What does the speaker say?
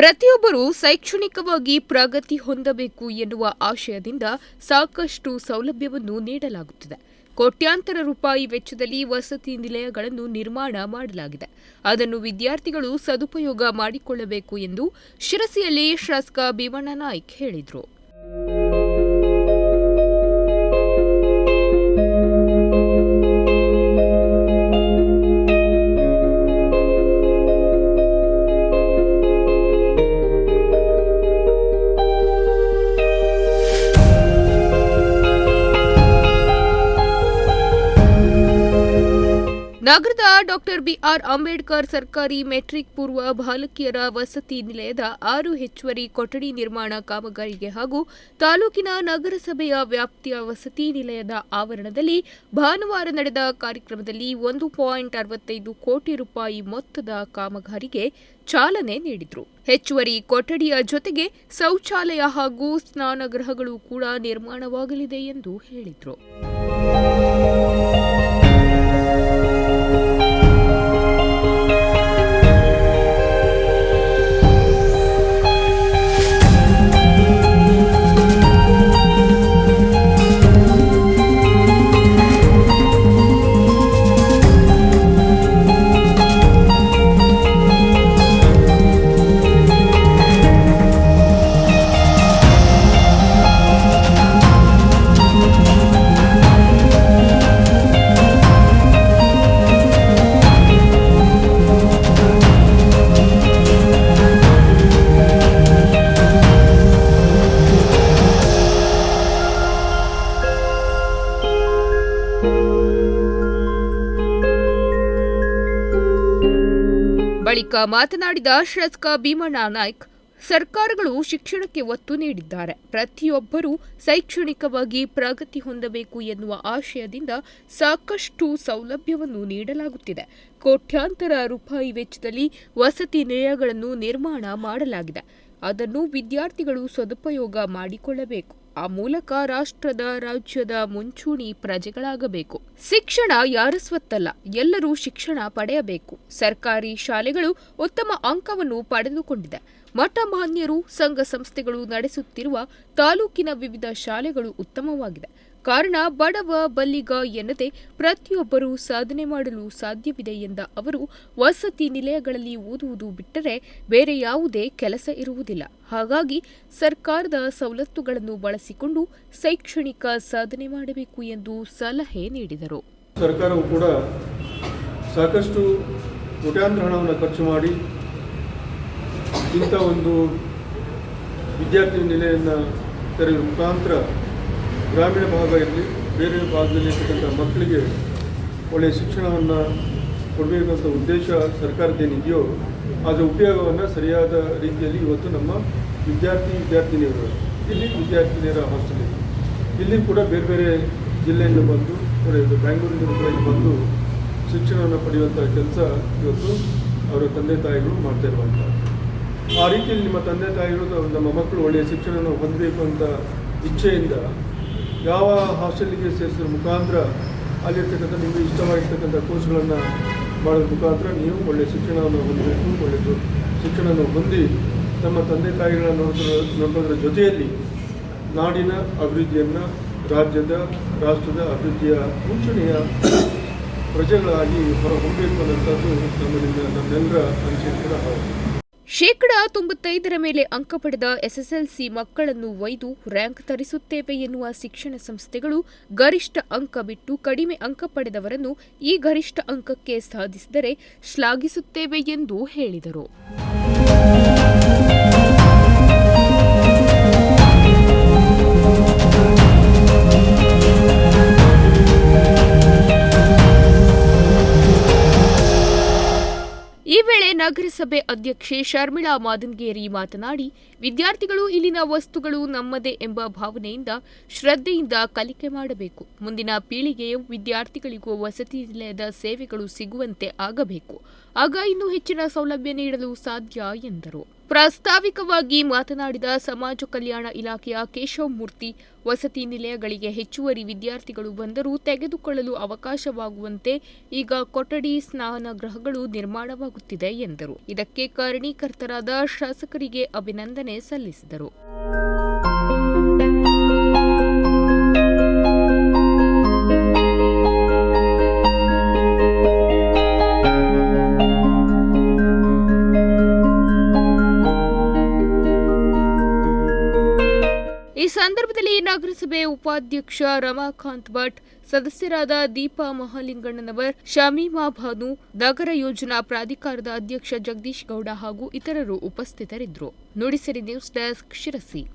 ಪ್ರತಿಯೊಬ್ಬರೂ ಶೈಕ್ಷಣಿಕವಾಗಿ ಪ್ರಗತಿ ಹೊಂದಬೇಕು ಎನ್ನುವ ಆಶಯದಿಂದ ಸಾಕಷ್ಟು ಸೌಲಭ್ಯವನ್ನು ನೀಡಲಾಗುತ್ತಿದೆ. ಕೋಟ್ಯಾಂತರ ರೂಪಾಯಿ ವೆಚ್ಚದಲ್ಲಿ ವಸತಿ ನಿಲಯಗಳನ್ನು ನಿರ್ಮಾಣ ಮಾಡಲಾಗಿದೆ. ಅದನ್ನು ವಿದ್ಯಾರ್ಥಿಗಳು ಸದುಪಯೋಗ ಮಾಡಿಕೊಳ್ಳಬೇಕು ಎಂದು ಶಿರಸಿಯಲ್ಲಿ ಶಾಸಕ ಭೀಮಣ್ಣ ನಾಯ್ಕ್ ಹೇಳಿದರು. ನಗರದ ಡಾಕ್ಟರ್ ಬಿಆರ್ ಅಂಬೇಡ್ಕರ್ ಸರ್ಕಾರಿ ಮೆಟ್ರಿಕ್ ಪೂರ್ವ ಬಾಲಕಿಯರ ವಸತಿ ನಿಲಯದ ಆರು ಹೆಚ್ಚುವರಿ ಕೊಠಡಿ ನಿರ್ಮಾಣ ಕಾಮಗಾರಿಗೆ ಹಾಗೂ ತಾಲೂಕಿನ ನಗರಸಭೆಯ ವ್ಯಾಪ್ತಿಯ ವಸತಿ ನಿಲಯದ ಆವರಣದಲ್ಲಿ ಭಾನುವಾರ ನಡೆದ ಕಾರ್ಯಕ್ರಮದಲ್ಲಿ ಒಂದು ಪಾಯಿಂಟ್ ಅರವತ್ತೈದು ಕೋಟಿ ರೂಪಾಯಿ ಮೊತ್ತದ ಕಾಮಗಾರಿಗೆ ಚಾಲನೆ ನೀಡಿದರು. ಹೆಚ್ಚುವರಿ ಕೊಠಡಿಯ ಜೊತೆಗೆ ಶೌಚಾಲಯ ಹಾಗೂ ಸ್ನಾನಗೃಹಗಳು ಕೂಡ ನಿರ್ಮಾಣವಾಗಲಿದೆ ಎಂದು ಹೇಳಿದರು. ಬಳಿಕ ಮಾತನಾಡಿದ ಶಾಸಕ ಭೀಮಣ್ಣ ನಾಯ್ಕ್, ಸರ್ಕಾರಗಳು ಶಿಕ್ಷಣಕ್ಕೆ ಒತ್ತು ನೀಡಿದ್ದಾರೆ. ಪ್ರತಿಯೊಬ್ಬರೂ ಶೈಕ್ಷಣಿಕವಾಗಿ ಪ್ರಗತಿ ಹೊಂದಬೇಕು ಎನ್ನುವ ಆಶಯದಿಂದ ಸಾಕಷ್ಟು ಸೌಲಭ್ಯವನ್ನು ನೀಡಲಾಗುತ್ತಿದೆ. ಕೋಟ್ಯಾಂತರ ರೂಪಾಯಿ ವೆಚ್ಚದಲ್ಲಿ ವಸತಿ ನಿಲಯಗಳನ್ನು ನಿರ್ಮಾಣ ಮಾಡಲಾಗಿದೆ. ಅದನ್ನು ವಿದ್ಯಾರ್ಥಿಗಳು ಸದುಪಯೋಗ ಮಾಡಿಕೊಳ್ಳಬೇಕು. ಆ ಮೂಲಕ ರಾಷ್ಟ್ರದ, ರಾಜ್ಯದ ಮುಂಚೂಣಿ ಪ್ರಜೆಗಳಾಗಬೇಕು. ಶಿಕ್ಷಣ ಯಾರ ಸ್ವತ್ತಲ್ಲ, ಎಲ್ಲರೂ ಶಿಕ್ಷಣ ಪಡೆಯಬೇಕು. ಸರ್ಕಾರಿ ಶಾಲೆಗಳು ಉತ್ತಮ ಅಂಕವನ್ನು ಪಡೆದುಕೊಂಡಿದೆ. ಮಠಮಾನ್ಯರು, ಸಂಘ ಸಂಸ್ಥೆಗಳು ನಡೆಸುತ್ತಿರುವ ತಾಲೂಕಿನ ವಿವಿಧ ಶಾಲೆಗಳು ಉತ್ತಮವಾಗಿದೆ ಕಾರಣ ಬಡವ ಬಲ್ಲಿಗ ಎನ್ನದೆ ಪ್ರತಿಯೊಬ್ಬರೂ ಸಾಧನೆ ಮಾಡಲು ಸಾಧ್ಯವಿದೆ ಎಂದ ಅವರು, ವಸತಿ ನಿಲಯಗಳಲ್ಲಿ ಓದುವುದು ಬಿಟ್ಟರೆ ಬೇರೆ ಯಾವುದೇ ಕೆಲಸ ಇರುವುದಿಲ್ಲ. ಹಾಗಾಗಿ ಸರ್ಕಾರದ ಸವಲತ್ತುಗಳನ್ನು ಬಳಸಿಕೊಂಡು ಶೈಕ್ಷಣಿಕ ಸಾಧನೆ ಮಾಡಬೇಕು ಎಂದು ಸಲಹೆ ನೀಡಿದರು. ಸರ್ಕಾರವು ಕೂಡ ಸಾಕಷ್ಟು ಕೋಟ್ಯಾಂತರ ಹಣವನ್ನು ಖರ್ಚು ಮಾಡಿ ಇಂಥ ಒಂದು ವಿದ್ಯಾರ್ಥಿ ನಿಲಯವನ್ನು ತೆರೆಯುವ ಮುಖಾಂತರ ಗ್ರಾಮೀಣ ಭಾಗ ಇರಲಿ ಬೇರೆ ಭಾಗದಲ್ಲಿ ಇರ್ತಕ್ಕಂಥ ಮಕ್ಕಳಿಗೆ ಒಳ್ಳೆಯ ಶಿಕ್ಷಣವನ್ನು ಕೊಡಬೇಕಂತ ಉದ್ದೇಶ ಸರ್ಕಾರದ್ದೇನಿದೆಯೋ ಅದರ ಉಪಯೋಗವನ್ನು ಸರಿಯಾದ ರೀತಿಯಲ್ಲಿ ಇವತ್ತು ನಮ್ಮ ವಿದ್ಯಾರ್ಥಿ ವಿದ್ಯಾರ್ಥಿನಿಯರು, ಇಲ್ಲಿ ವಿದ್ಯಾರ್ಥಿನಿಯರ ಹಾಸ್ಟೆಲ್ ಇದೆ ಇಲ್ಲಿ ಕೂಡ ಬೇರೆ ಬೇರೆ ಜಿಲ್ಲೆಯಿಂದ ಬಂದು ಬ್ಯಾಂಗ್ಳೂರಿನಿಂದ ಕೂಡ ಇಲ್ಲಿ ಬಂದು ಶಿಕ್ಷಣವನ್ನು ಪಡೆಯುವಂಥ ಕೆಲಸ ಇವತ್ತು ಅವರ ತಂದೆ ತಾಯಿಗಳು ಮಾಡ್ತಾ ಇರುವಂಥ ಆ ರೀತಿಯಲ್ಲಿ ನಿಮ್ಮ ತಂದೆ ತಾಯಿಗಳು, ನಮ್ಮ ಮಕ್ಕಳು ಒಳ್ಳೆಯ ಶಿಕ್ಷಣವನ್ನು ಹೊಂದಬೇಕು ಅಂತ ಇಚ್ಛೆಯಿಂದ ಯಾವ ಹಾಸ್ಟೆಲ್ಗೆ ಸೇರಿಸಿದ ಮುಖಾಂತರ ಅಲ್ಲಿರ್ತಕ್ಕಂಥ ನಿಮಗೆ ಇಷ್ಟವಾಗಿರ್ತಕ್ಕಂಥ ಕೋರ್ಸ್ಗಳನ್ನು ಮಾಡೋದ್ರ ಮುಖಾಂತರ ನೀವು ಒಳ್ಳೆಯ ಶಿಕ್ಷಣವನ್ನು ಹೊಂದಬೇಕು ಒಳ್ಳೆಯದು ಶಿಕ್ಷಣವನ್ನು ಹೊಂದಿ ನಮ್ಮ ತಂದೆ ತಾಯಿಗಳ ನೋಡೋದ್ರ ನೋಡೋದ್ರ ಜೊತೆಯಲ್ಲಿ ನಾಡಿನ ಅಭಿವೃದ್ಧಿಯನ್ನು ರಾಜ್ಯದ, ರಾಷ್ಟ್ರದ ಅಭಿವೃದ್ಧಿಯ ಮುಂಚೂಣಿಯ ಪ್ರಜೆಗಳಾಗಿ ಹೊರ ಹೊಮ್ಮಬೇಕು ಅನ್ನೋಂಥದ್ದು ನಮ್ಮಲ್ಲಿಂದ ನಮ್ಮೆಲ್ಲರ ಅನಿಸಿಕೆ ಕೂಡ ಹೌದು. ಶೇಕಡ ತೊಂಬತ್ತೈದರ ಮೇಲೆ ಅಂಕ ಪಡೆದ ಎಸ್ಎಸ್ಎಲ್ಸಿ ಮಕ್ಕಳನ್ನು ಒಯ್ದು ರ್ಯಾಂಕ್ ತರಿಸುತ್ತೇವೆ ಎನ್ನುವ ಶಿಕ್ಷಣ ಸಂಸ್ಥೆಗಳು ಗರಿಷ್ಠ ಅಂಕ ಬಿಟ್ಟು ಕಡಿಮೆ ಅಂಕ ಪಡೆದವರನ್ನು ಈ ಗರಿಷ್ಠ ಅಂಕಕ್ಕೆ ಸಾಧಿಸಿದರೆ ಶ್ಲಾಘಿಸುತ್ತೇವೆ ಎಂದು ಹೇಳಿದರು. ನಗರಸಭೆ ಅಧ್ಯಕ್ಷೆ ಶರ್ಮಿಳಾ ಮಾದನ್ಗೇರಿ ಮಾತನಾಡಿ, ವಿದ್ಯಾರ್ಥಿಗಳು ಇಲ್ಲಿನ ವಸ್ತುಗಳು ನಮ್ಮದೇ ಎಂಬ ಭಾವನೆಯಿಂದ ಶ್ರದ್ಧೆಯಿಂದ ಕಲಿಕೆ ಮಾಡಬೇಕು. ಮುಂದಿನ ಪೀಳಿಗೆಯು ವಿದ್ಯಾರ್ಥಿಗಳಿಗೂ ವಸತಿ ನಿಲಯದ ಸೇವೆಗಳು ಸಿಗುವಂತೆ ಆಗಬೇಕು. ಆಗ ಇನ್ನೂ ಹೆಚ್ಚಿನ ಸೌಲಭ್ಯ ನೀಡಲು ಸಾಧ್ಯ ಎಂದರು. ಪ್ರಾಸ್ತಾವಿಕವಾಗಿ ಮಾತನಾಡಿದ ಸಮಾಜ ಕಲ್ಯಾಣ ಇಲಾಖೆಯ ಕೇಶವಮೂರ್ತಿ ವಸತಿ ನಿಲಯಗಳಿಗೆ ಹೆಚ್ಚುವರಿ ವಿದ್ಯಾರ್ಥಿಗಳು ಬಂದರೂ ತೆಗೆದುಕೊಳ್ಳಲು ಅವಕಾಶವಾಗುವಂತೆ ಈಗ ಕೊಠಡಿ, ಸ್ನಾನ ಗೃಹಗಳು ನಿರ್ಮಾಣವಾಗುತ್ತಿದೆ ಎಂದರು. ಇದಕ್ಕೆ ಕಾರಣೀಕರ್ತರಾದ ಶಾಸಕರಿಗೆ ಅಭಿನಂದನೆ ಸಲ್ಲಿಸಿದರು. ಸಂದರ್ಭದಲ್ಲಿ ನಗರಸಭೆ ಉಪಾಧ್ಯಕ್ಷ ರಮಾಕಾಂತ್ ಭಟ್, ಸದಸ್ಯರಾದ ದೀಪಾ ಮಹಾಲಿಂಗಣ್ಣನವರ್, ಶಮೀಮಾ ಭಾನು, ನಗರ ಯೋಜನಾ ಪ್ರಾಧಿಕಾರದ ಅಧ್ಯಕ್ಷ ಜಗದೀಶ್ ಗೌಡ ಹಾಗೂ ಇತರರು ಉಪಸ್ಥಿತರಿದ್ದರು. Nudisiri news desk Sirsi.